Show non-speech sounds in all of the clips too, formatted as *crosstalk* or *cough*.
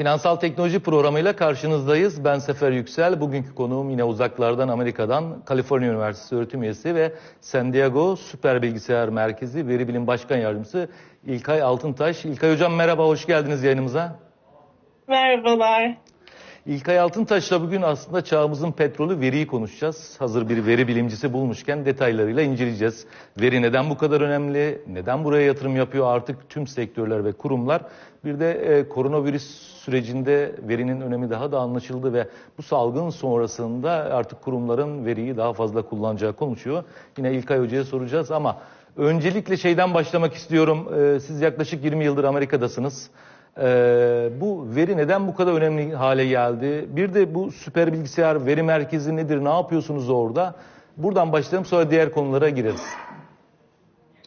Finansal Teknoloji programıyla karşınızdayız. Ben Sefer Yüksel. Bugünkü konuğum yine uzaklardan Amerika'dan Kaliforniya Üniversitesi öğretim üyesi ve San Diego Süper Bilgisayar Merkezi Veri Bilim Başkan Yardımcısı İlkay Altıntaş. İlkay Hocam merhaba, hoş geldiniz yayınımıza. Merhabalar. İlkay Altıntaş'la bugün aslında çağımızın petrolü veriyi konuşacağız. Hazır bir veri bilimcisi bulmuşken detaylarıyla inceleyeceğiz. Veri neden bu kadar önemli? Neden buraya yatırım yapıyor artık tüm sektörler ve kurumlar? Bir de e, koronavirüs sürecinde verinin önemi daha da anlaşıldı ve bu salgın sonrasında artık kurumların veriyi daha fazla kullanacağı konuşuyor. Yine İlkay Hoca'ya soracağız ama öncelikle şeyden başlamak istiyorum. E, siz yaklaşık 20 yıldır Amerika'dasınız. Ee, bu veri neden bu kadar önemli hale geldi? Bir de bu süper bilgisayar veri merkezi nedir? Ne yapıyorsunuz orada? Buradan başlayalım sonra diğer konulara gireriz.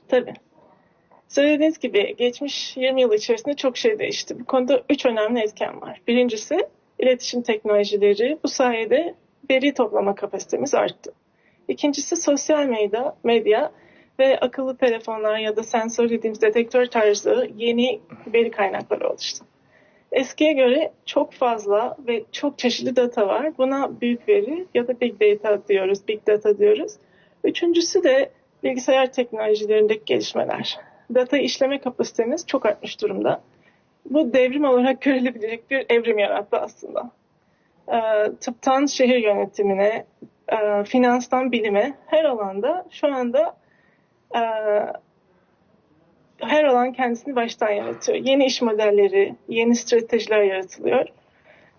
Tabii. Söylediğiniz gibi geçmiş 20 yıl içerisinde çok şey değişti. Bu konuda üç önemli etken var. Birincisi iletişim teknolojileri. Bu sayede veri toplama kapasitemiz arttı. İkincisi sosyal medya, medya ve akıllı telefonlar ya da sensör dediğimiz detektör tarzı yeni veri kaynakları oluştu. Eskiye göre çok fazla ve çok çeşitli data var. Buna büyük veri ya da big data diyoruz, big data diyoruz. Üçüncüsü de bilgisayar teknolojilerindeki gelişmeler. Data işleme kapasitemiz çok artmış durumda. Bu devrim olarak *laughs* görülebilecek bir evrim yarattı aslında. Ee, tıptan şehir yönetimine, e, finanstan bilime her alanda şu anda e, her alan kendisini baştan yaratıyor. Yeni iş modelleri, yeni stratejiler yaratılıyor.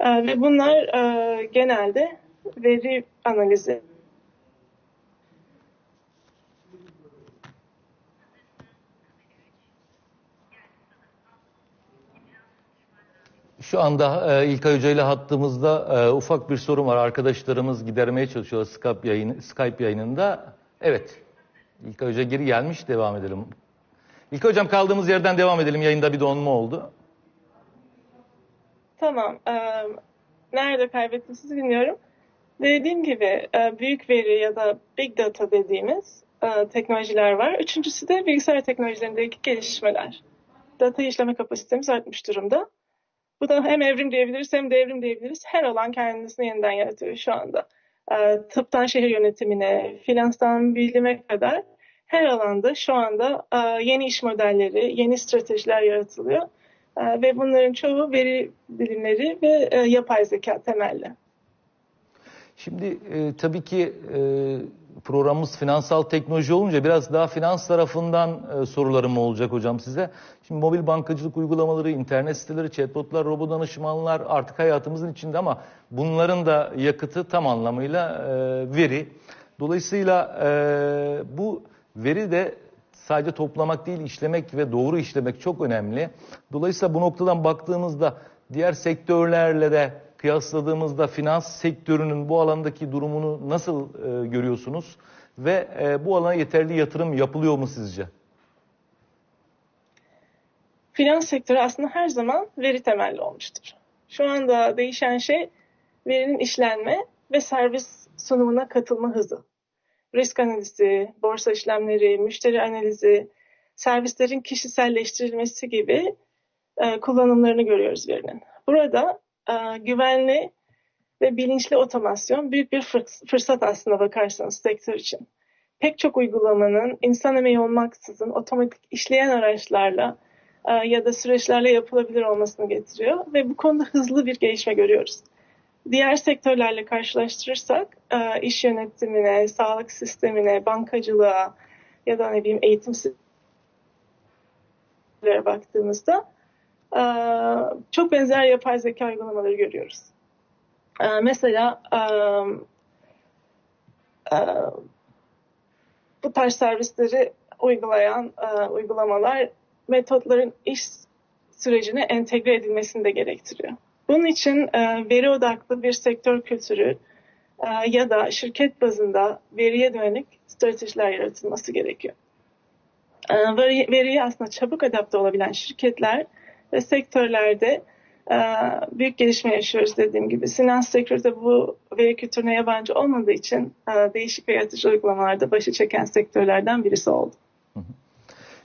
E, ve bunlar e, genelde veri analizi. Şu anda e, İlkay Hoca ile hattımızda e, ufak bir sorun var. Arkadaşlarımız gidermeye çalışıyor Skype, yayın, Skype yayınında. Evet, İlkay Hoca geri gelmiş. Devam edelim. İlkay Hocam kaldığımız yerden devam edelim. Yayında bir donma oldu. Tamam. E, nerede kaybettim sizi bilmiyorum. Dediğim gibi büyük veri ya da big data dediğimiz teknolojiler var. Üçüncüsü de bilgisayar teknolojilerindeki gelişmeler. Data işleme kapasitemiz artmış durumda. Bu da hem evrim diyebiliriz hem devrim diyebiliriz. Her alan kendisini yeniden yaratıyor şu anda. E, tıptan şehir yönetimine, finanstan bilime kadar her alanda şu anda e, yeni iş modelleri, yeni stratejiler yaratılıyor. E, ve bunların çoğu veri bilimleri ve e, yapay zeka temelli. Şimdi e, tabii ki e, programımız finansal teknoloji olunca biraz daha finans tarafından e, sorularım olacak hocam size. Şimdi mobil bankacılık uygulamaları, internet siteleri, chatbotlar, robot danışmanlar artık hayatımızın içinde ama bunların da yakıtı tam anlamıyla e, veri. Dolayısıyla e, bu veri de sadece toplamak değil işlemek ve doğru işlemek çok önemli. Dolayısıyla bu noktadan baktığımızda diğer sektörlerle de kıyasladığımızda finans sektörünün bu alandaki durumunu nasıl e, görüyorsunuz? Ve e, bu alana yeterli yatırım yapılıyor mu sizce? Finans sektörü aslında her zaman veri temelli olmuştur. Şu anda değişen şey verinin işlenme ve servis sunumuna katılma hızı. Risk analizi, borsa işlemleri, müşteri analizi, servislerin kişiselleştirilmesi gibi e, kullanımlarını görüyoruz verinin. Burada güvenli ve bilinçli otomasyon büyük bir fırsat aslında bakarsanız sektör için. Pek çok uygulamanın insan emeği olmaksızın otomatik işleyen araçlarla e, ya da süreçlerle yapılabilir olmasını getiriyor ve bu konuda hızlı bir gelişme görüyoruz. Diğer sektörlerle karşılaştırırsak e, iş yönetimine, sağlık sistemine, bankacılığa ya da ne bileyim eğitim sistemlere baktığımızda e, çok benzer yapay zeka uygulamaları görüyoruz. E, mesela bu tarz servisleri uygulayan uygulamalar metotların iş sürecine entegre edilmesini de gerektiriyor. Bunun için veri odaklı bir sektör kültürü ya da şirket bazında veriye dönük stratejiler yaratılması gerekiyor. Veri, veriye aslında çabuk adapte olabilen şirketler ve sektörlerde e, büyük gelişme yaşıyoruz dediğim gibi. Finans sektörü de bu veri kültürüne yabancı olmadığı için e, değişik ve yaratıcı uygulamalarda başı çeken sektörlerden birisi oldu.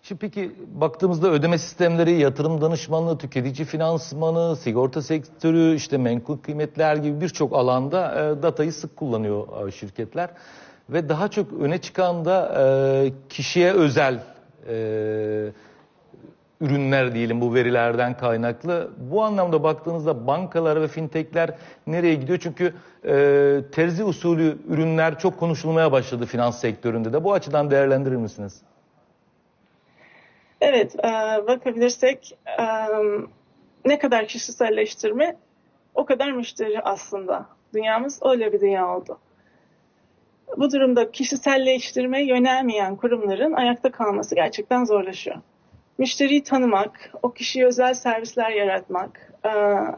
Şimdi peki baktığımızda ödeme sistemleri, yatırım danışmanlığı, tüketici finansmanı, sigorta sektörü, işte menkul kıymetler gibi birçok alanda e, datayı sık kullanıyor e, şirketler. Ve daha çok öne çıkan da e, kişiye özel e, ürünler diyelim bu verilerden kaynaklı. Bu anlamda baktığınızda bankalar ve fintechler nereye gidiyor? Çünkü e, terzi usulü ürünler çok konuşulmaya başladı finans sektöründe de. Bu açıdan değerlendirir misiniz? Evet, e, bakabilirsek e, ne kadar kişiselleştirme o kadar müşteri aslında. Dünyamız öyle bir dünya oldu. Bu durumda kişiselleştirmeye yönelmeyen kurumların ayakta kalması gerçekten zorlaşıyor. Müşteriyi tanımak, o kişiye özel servisler yaratmak e,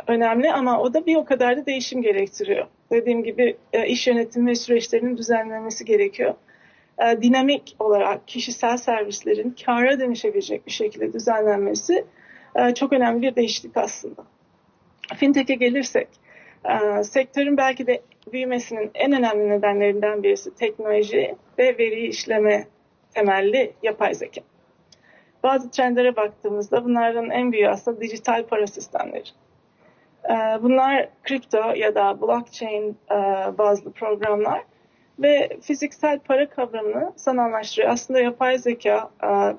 önemli ama o da bir o kadar da değişim gerektiriyor. Dediğim gibi e, iş yönetimi ve süreçlerinin düzenlenmesi gerekiyor. E, dinamik olarak kişisel servislerin kâra dönüşebilecek bir şekilde düzenlenmesi e, çok önemli bir değişiklik aslında. Fintech'e gelirsek, e, sektörün belki de büyümesinin en önemli nedenlerinden birisi teknoloji ve veri işleme temelli yapay zeka. Bazı trendlere baktığımızda bunlardan en büyüğü aslında dijital para sistemleri. Bunlar kripto ya da blockchain bazlı programlar ve fiziksel para kavramını sanallaştırıyor. Aslında yapay zeka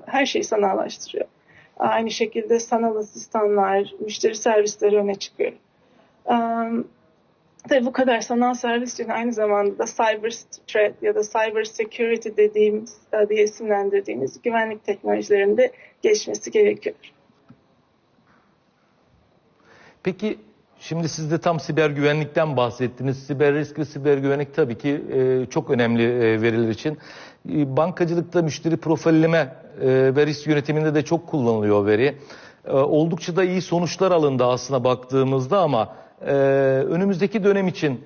her şeyi sanallaştırıyor. Aynı şekilde sanal asistanlar, müşteri servisleri öne çıkıyor. Tabii bu kadar sanal servis için aynı zamanda da cyber threat ya da cyber security dediğimiz diye isimlendirdiğimiz güvenlik teknolojilerinde gelişmesi gerekiyor. Peki şimdi siz de tam siber güvenlikten bahsettiniz. Siber risk ve siber güvenlik tabii ki e, çok önemli e, veriler için. E, bankacılıkta müşteri profilleme e, ve risk yönetiminde de çok kullanılıyor veri. E, oldukça da iyi sonuçlar alındı aslına baktığımızda ama e, önümüzdeki dönem için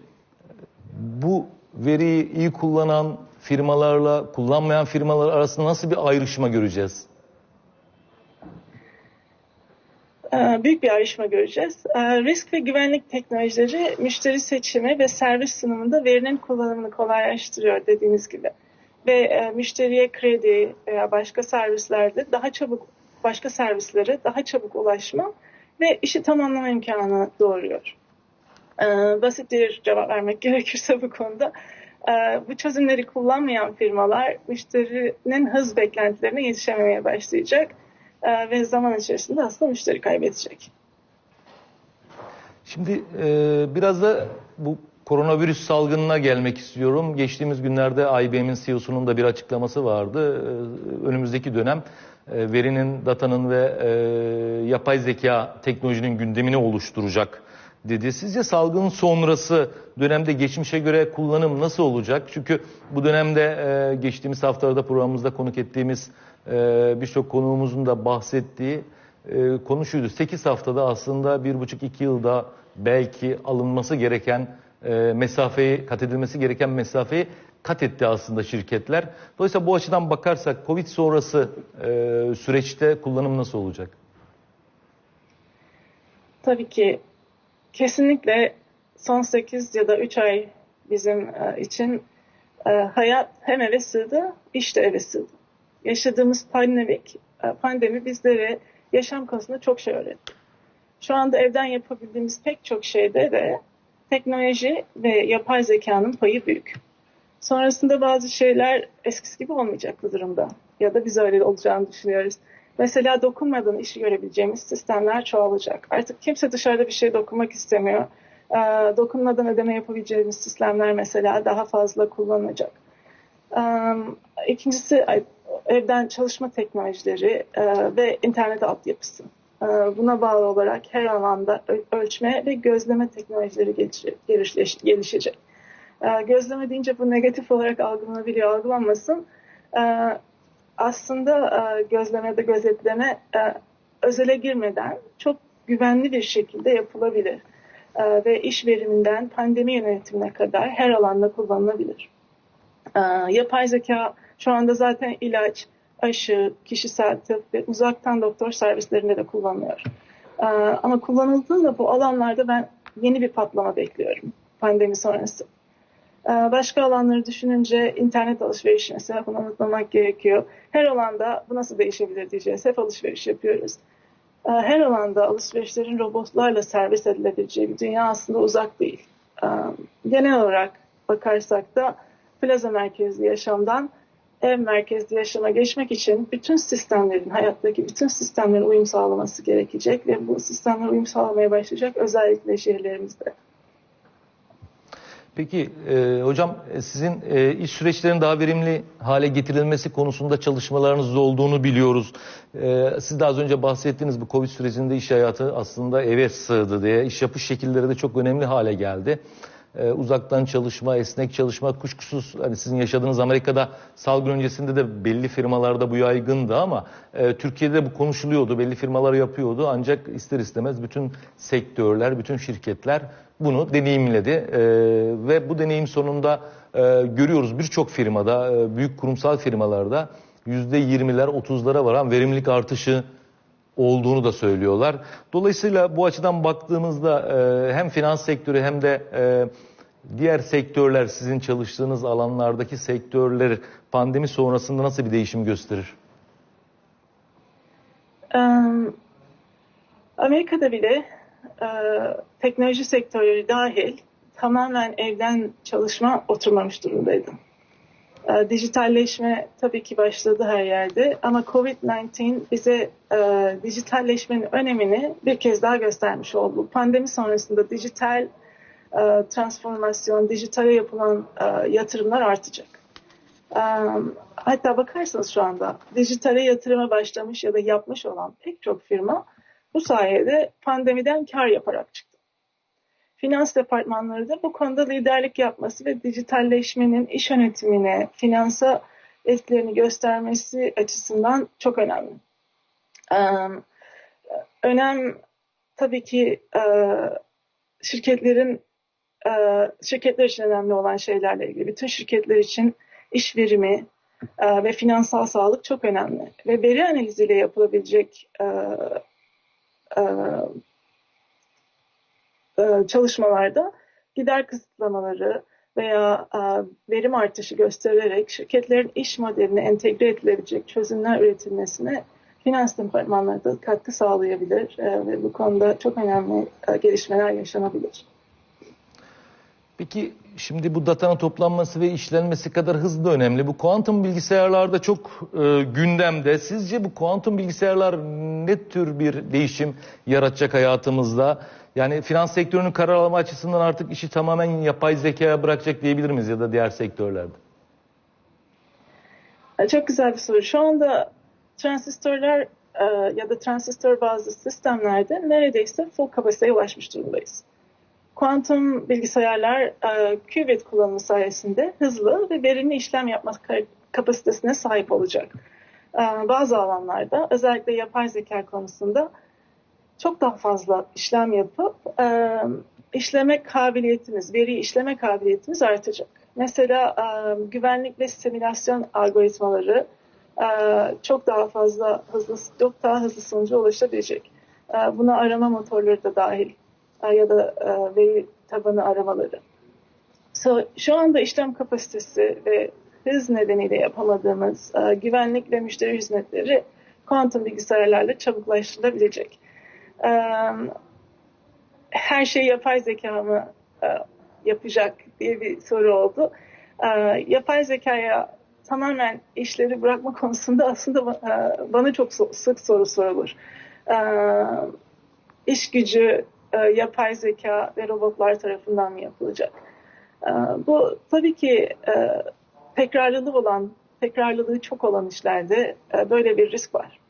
bu veriyi iyi kullanan firmalarla kullanmayan firmalar arasında nasıl bir ayrışma göreceğiz? Büyük bir ayrışma göreceğiz. Risk ve güvenlik teknolojileri müşteri seçimi ve servis sunumunda verinin kullanımını kolaylaştırıyor dediğiniz gibi. Ve müşteriye kredi veya başka servislerde daha çabuk başka servislere daha çabuk ulaşma ve işi tamamlama imkanı doğuruyor. Basit bir cevap vermek *laughs* gerekirse bu konuda bu çözümleri kullanmayan firmalar müşterinin hız beklentilerine yetişememeye başlayacak ve zaman içerisinde aslında müşteri kaybedecek. Şimdi e, biraz da bu koronavirüs salgınına gelmek istiyorum. Geçtiğimiz günlerde IBM'in CEO'sunun da bir açıklaması vardı. Önümüzdeki dönem e, verinin, datanın ve e, yapay zeka teknolojinin gündemini oluşturacak dedi. Sizce salgın sonrası dönemde geçmişe göre kullanım nasıl olacak? Çünkü bu dönemde e, geçtiğimiz haftalarda programımızda konuk ettiğimiz e, birçok konuğumuzun da bahsettiği e, konu şuydu. 8 haftada aslında 1,5-2 yılda belki alınması gereken e, mesafeyi, kat edilmesi gereken mesafeyi kat etti aslında şirketler. Dolayısıyla bu açıdan bakarsak Covid sonrası e, süreçte kullanım nasıl olacak? Tabii ki kesinlikle son 8 ya da 3 ay bizim e, için e, hayat hem eve sığdı, iş de eve. Yaşadığımız pandemik, e, pandemi bizlere yaşam konusunda çok şey öğretti. Şu anda evden yapabildiğimiz pek çok şeyde de teknoloji ve yapay zekanın payı büyük. Sonrasında bazı şeyler eskisi gibi olmayacak bu durumda. Ya da biz öyle olacağını düşünüyoruz. Mesela dokunmadan işi görebileceğimiz sistemler çoğalacak. Artık kimse dışarıda bir şey dokunmak istemiyor. Ee, dokunmadan ödeme yapabileceğimiz sistemler mesela daha fazla kullanılacak. Ee, ikincisi evden çalışma teknolojileri e, ve internet altyapısı. Ee, buna bağlı olarak her alanda ölçme ve gözleme teknolojileri gelişecek. Gözleme deyince bu negatif olarak algılanabiliyor, algılanmasın aslında e, gözlemede gözetleme e, özele girmeden çok güvenli bir şekilde yapılabilir. E, ve iş veriminden pandemi yönetimine kadar her alanda kullanılabilir. Yapay zeka şu anda zaten ilaç, aşı, kişisel tıp ve uzaktan doktor servislerinde de kullanılıyor. Ama kullanıldığında bu alanlarda ben yeni bir patlama bekliyorum pandemi sonrası. Ee, Başka alanları düşününce internet alışverişi mesela bunu unutmamak gerekiyor. Her alanda bu nasıl değişebilir diyeceğiz. Hep alışveriş yapıyoruz. Ee, Her alanda alışverişlerin robotlarla servis edilebileceği bir dünya aslında uzak değil. Ee, Genel olarak bakarsak da plaza merkezli yaşamdan ev merkezli yaşama geçmek için bütün sistemlerin, hayattaki bütün sistemlerin uyum sağlaması gerekecek ve bu sistemler uyum sağlamaya başlayacak özellikle şehirlerimizde. Peki e, hocam e, sizin e, iş süreçlerinin daha verimli hale getirilmesi konusunda çalışmalarınız olduğunu biliyoruz. E, siz de az önce bahsettiğiniz bu Covid sürecinde iş hayatı aslında eve sığdı diye iş yapış şekilleri de çok önemli hale geldi. E, uzaktan çalışma, esnek çalışma kuşkusuz hani sizin yaşadığınız Amerika'da salgın öncesinde de belli firmalarda bu yaygındı ama e, Türkiye'de bu konuşuluyordu, belli firmalar yapıyordu. Ancak ister istemez bütün sektörler, bütün şirketler bunu deneyimledi. E, ve bu deneyim sonunda e, görüyoruz birçok firmada, e, büyük kurumsal firmalarda %20'ler 30'lara varan verimlilik artışı olduğunu da söylüyorlar. Dolayısıyla bu açıdan baktığımızda e, hem finans sektörü hem de e, diğer sektörler sizin çalıştığınız alanlardaki sektörler pandemi sonrasında nasıl bir değişim gösterir? Amerika'da bile e, teknoloji sektörleri dahil tamamen evden çalışma oturmamış durumdaydı. E, dijitalleşme tabii ki başladı her yerde ama Covid-19 bize e, dijitalleşmenin önemini bir kez daha göstermiş oldu. Pandemi sonrasında dijital e, transformasyon, dijitale yapılan e, yatırımlar artacak. E, hatta bakarsanız şu anda dijitale yatırıma başlamış ya da yapmış olan pek çok firma bu sayede pandemiden kar yaparak çıktı. Finans departmanları da bu konuda liderlik yapması ve dijitalleşmenin iş yönetimine, finansa etkilerini göstermesi açısından çok önemli. Önem tabii ki şirketlerin şirketler için önemli olan şeylerle ilgili. Bütün şirketler için iş verimi ve finansal sağlık çok önemli. Ve veri analiziyle yapılabilecek çalışmalarda gider kısıtlamaları veya e, verim artışı gösterilerek şirketlerin iş modeline entegre edilebilecek çözümler üretilmesine finans departmanları da katkı sağlayabilir e, ve bu konuda çok önemli e, gelişmeler yaşanabilir. Peki şimdi bu datanın toplanması ve işlenmesi kadar hızlı da önemli. Bu kuantum bilgisayarlarda çok e, gündemde. Sizce bu kuantum bilgisayarlar ne tür bir değişim yaratacak hayatımızda? Yani finans sektörünün karar alma açısından artık işi tamamen yapay zekaya bırakacak diyebilir miyiz ya da diğer sektörlerde? E, Çok güzel bir soru. Şu anda transistörler e, ya da transistör bazlı sistemlerde neredeyse full kapasiteye ulaşmış durumdayız. Kuantum bilgisayarlar e, qubit kullanımı sayesinde hızlı ve verimli işlem yapma ka- kapasitesine sahip olacak. E, bazı alanlarda özellikle yapay zeka konusunda çok daha fazla işlem yapıp e, işleme kabiliyetimiz, veri işleme kabiliyetimiz artacak. Mesela e, güvenlik ve simülasyon algoritmaları e, çok daha fazla hızlı, çok daha hızlı sonuca ulaşabilecek. E, buna arama motorları da dahil e, ya da e, veri tabanı aramaları. So, şu anda işlem kapasitesi ve hız nedeniyle yapamadığımız e, güvenlik ve müşteri hizmetleri kuantum bilgisayarlarla çabuklaştırılabilecek. E, her şey yapay zeka mı e, yapacak diye bir soru oldu. E, yapay zekaya tamamen işleri bırakma konusunda aslında e, bana çok sık soru sorulur. E, iş gücü e, yapay zeka ve robotlar tarafından mı yapılacak? E, bu tabii ki e, tekrarlılığı olan, tekrarlılığı çok olan işlerde böyle bir risk var.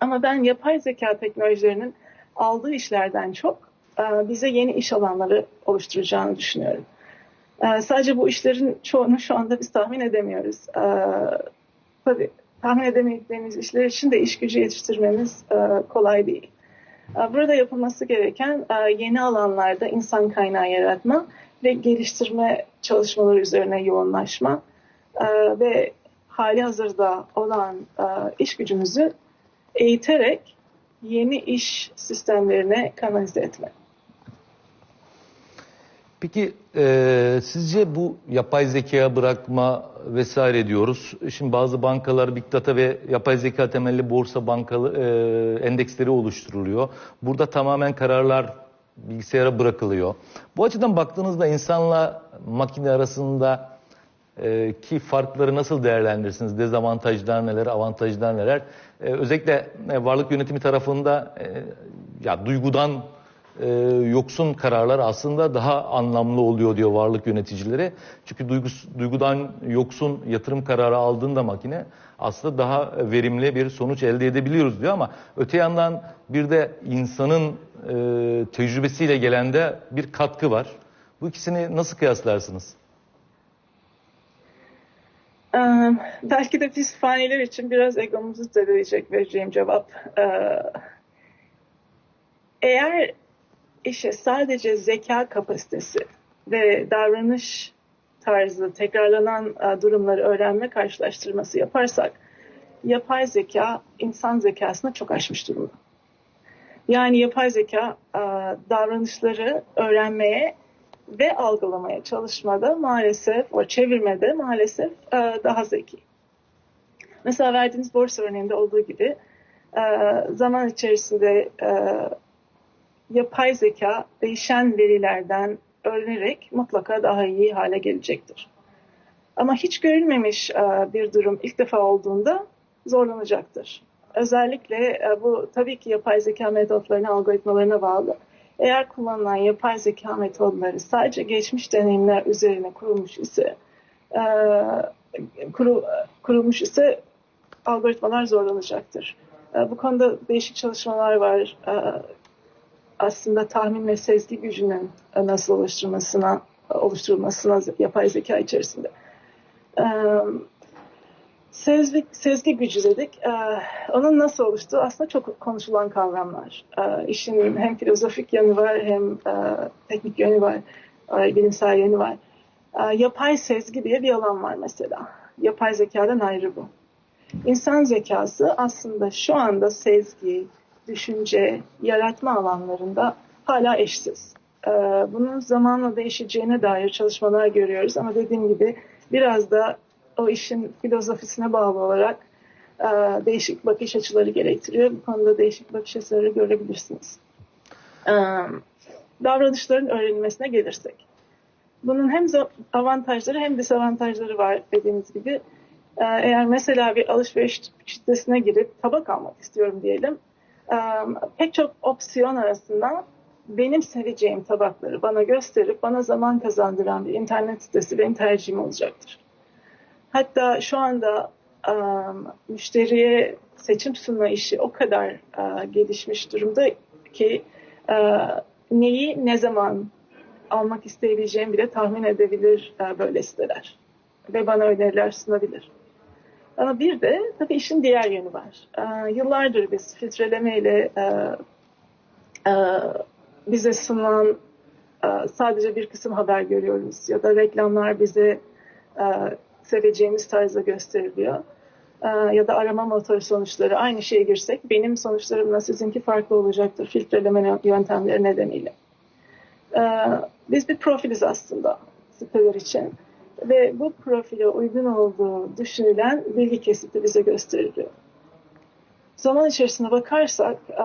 Ama ben yapay zeka teknolojilerinin aldığı işlerden çok e, bize yeni iş alanları oluşturacağını düşünüyorum. E, sadece bu işlerin çoğunu şu anda biz tahmin edemiyoruz. E, tabii tahmin edemediklerimiz işler için de iş gücü yetiştirmemiz kolay değil. Burada yapılması gereken yeni alanlarda insan kaynağı yaratma ve geliştirme çalışmaları üzerine yoğunlaşma ve hali hazırda olan iş gücümüzü eğiterek yeni iş sistemlerine kanalize etme. Peki e, sizce bu yapay zeka bırakma vesaire diyoruz. Şimdi bazı bankalar Big Data ve yapay zeka temelli borsa bankalı e, endeksleri oluşturuluyor. Burada tamamen kararlar bilgisayara bırakılıyor. Bu açıdan baktığınızda insanla makine arasında e, ki farkları nasıl değerlendirirsiniz? Dezavantajlar neler, avantajlar neler? E, özellikle e, varlık yönetimi tarafında e, ya duygudan e, yoksun kararlar aslında daha anlamlı oluyor diyor varlık yöneticileri. Çünkü duygus, duygudan yoksun yatırım kararı aldığında makine aslında daha verimli bir sonuç elde edebiliyoruz diyor ama öte yandan bir de insanın e, tecrübesiyle gelen de bir katkı var. Bu ikisini nasıl kıyaslarsınız? Belki de biz faniler için biraz egomuzu zedeleyecek vereceğim cevap. Eğer işe sadece zeka kapasitesi ve davranış tarzı tekrarlanan durumları öğrenme karşılaştırması yaparsak yapay zeka insan zekasına çok aşmış durumda. Yani yapay zeka davranışları öğrenmeye ve algılamaya çalışmada maalesef, o çevirmede maalesef e, daha zeki. Mesela verdiğiniz borsa örneğinde olduğu gibi e, zaman içerisinde e, yapay zeka değişen verilerden öğrenerek mutlaka daha iyi hale gelecektir. Ama hiç görülmemiş bir durum ilk defa olduğunda zorlanacaktır. Özellikle bu tabii ki yapay zeka metotlarına, algoritmalarına bağlı. Eğer kullanılan yapay zeka metodları sadece geçmiş deneyimler üzerine kurulmuş ise kurulmuş ise algoritmalar zorlanacaktır. Bu konuda değişik çalışmalar var aslında tahmin ve sezgi gücünün nasıl oluşturulmasına oluşturulmasına yapay zeka içerisinde. Sezgi, sezgi gücü dedik. Onun nasıl oluştuğu aslında çok konuşulan kavramlar. İşin hem filozofik yanı var hem teknik yönü var, bilimsel yönü var. Yapay sezgi diye bir alan var mesela. Yapay zekadan ayrı bu. İnsan zekası aslında şu anda sezgi, düşünce, yaratma alanlarında hala eşsiz. Ee, bunun zamanla değişeceğine dair çalışmalar görüyoruz ama dediğim gibi biraz da o işin filozofisine bağlı olarak e, değişik bakış açıları gerektiriyor. Bu konuda değişik bakış açıları görebilirsiniz. Ee, davranışların öğrenilmesine gelirsek. Bunun hem avantajları hem dezavantajları var dediğimiz gibi. Ee, eğer mesela bir alışveriş sitesine girip tabak almak istiyorum diyelim pek çok opsiyon arasında benim seveceğim tabakları bana gösterip bana zaman kazandıran bir internet sitesi benim tercihim olacaktır. Hatta şu anda müşteriye seçim sunma işi o kadar gelişmiş durumda ki neyi ne zaman almak isteyebileceğimi bile tahmin edebilir böyle siteler. Ve bana öneriler sunabilir. Ama bir de tabii işin diğer yönü var. Yıllardır biz filtrelemeyle bize sunulan sadece bir kısım haber görüyoruz ya da reklamlar bize seveceğimiz tarzda gösteriliyor. E, ya da arama motoru sonuçları aynı şeye girsek benim sonuçlarımla sizinki farklı olacaktır filtreleme yöntemleri nedeniyle. E, biz bir profiliz aslında siteler için ve bu profile uygun olduğu düşünülen bilgi kesiti bize gösteriliyor. Zaman içerisinde bakarsak e,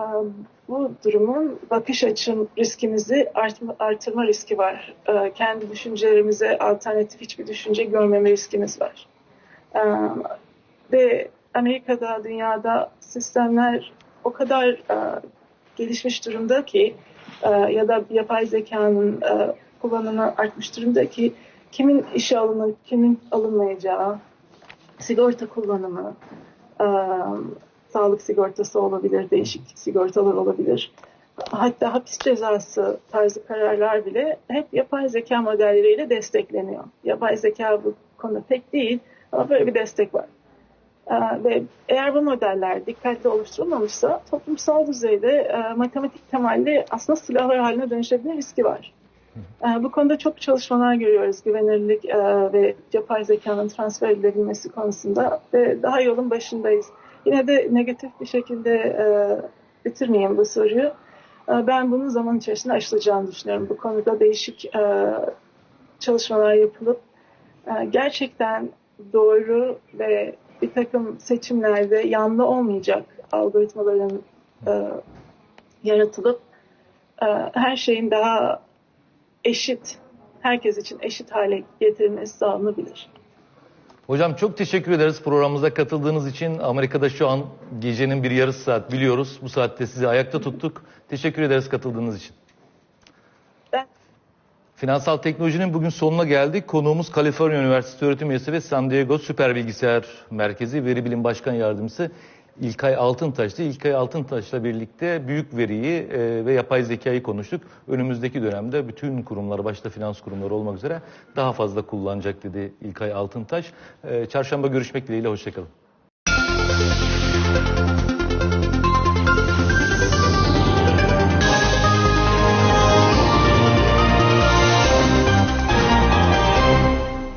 bu durumun bakış açım riskimizi artma, artırma riski var. E, kendi düşüncelerimize alternatif hiçbir düşünce görmeme riskimiz var. E, ve Amerika'da, dünyada sistemler o kadar gelişmiş durumda ki ya da yapay zekanın kullanımı artmış durumda ki kimin işe alınır, kimin alınmayacağı, sigorta kullanımı, sağlık sigortası olabilir, değişik sigortalar olabilir. Hatta hapis cezası tarzı kararlar bile hep yapay zeka modelleriyle destekleniyor. Yapay zeka bu konuda pek değil ama böyle bir destek var. Ee, ve eğer bu modeller dikkatli oluşturulmamışsa toplumsal düzeyde e, matematik temelli aslında silahlar haline dönüşebilir riski var. E, bu konuda çok çalışmalar görüyoruz güvenirlik e, ve yapay zekanın transfer edilebilmesi konusunda ve daha yolun başındayız. Yine de negatif bir şekilde e, bitirmeyeyim bu soruyu. E, Ben bunun zaman içerisinde aşılacağını düşünüyorum. Bu konuda değişik e, çalışmalar yapılıp e, gerçekten doğru ve bir takım seçimlerde yanlı olmayacak algoritmaların e, yaratılıp e, her şeyin daha eşit, herkes için eşit hale getirilmesi sağlanabilir. Hocam çok teşekkür ederiz programımıza katıldığınız için. Amerika'da şu an gecenin bir yarısı saat biliyoruz. Bu saatte sizi ayakta tuttuk. Teşekkür ederiz katıldığınız için. Ben Finansal teknolojinin bugün sonuna geldik. Konuğumuz Kaliforniya Üniversitesi öğretim üyesi ve San Diego Süper Bilgisayar Merkezi Veri Bilim Başkan Yardımcısı İlkay Altıntaş'tı. İlkay Altıntaş'la birlikte büyük veriyi e, ve yapay zekayı konuştuk. Önümüzdeki dönemde bütün kurumlar, başta finans kurumları olmak üzere daha fazla kullanacak dedi İlkay Altıntaş. E, çarşamba görüşmek dileğiyle, hoşçakalın.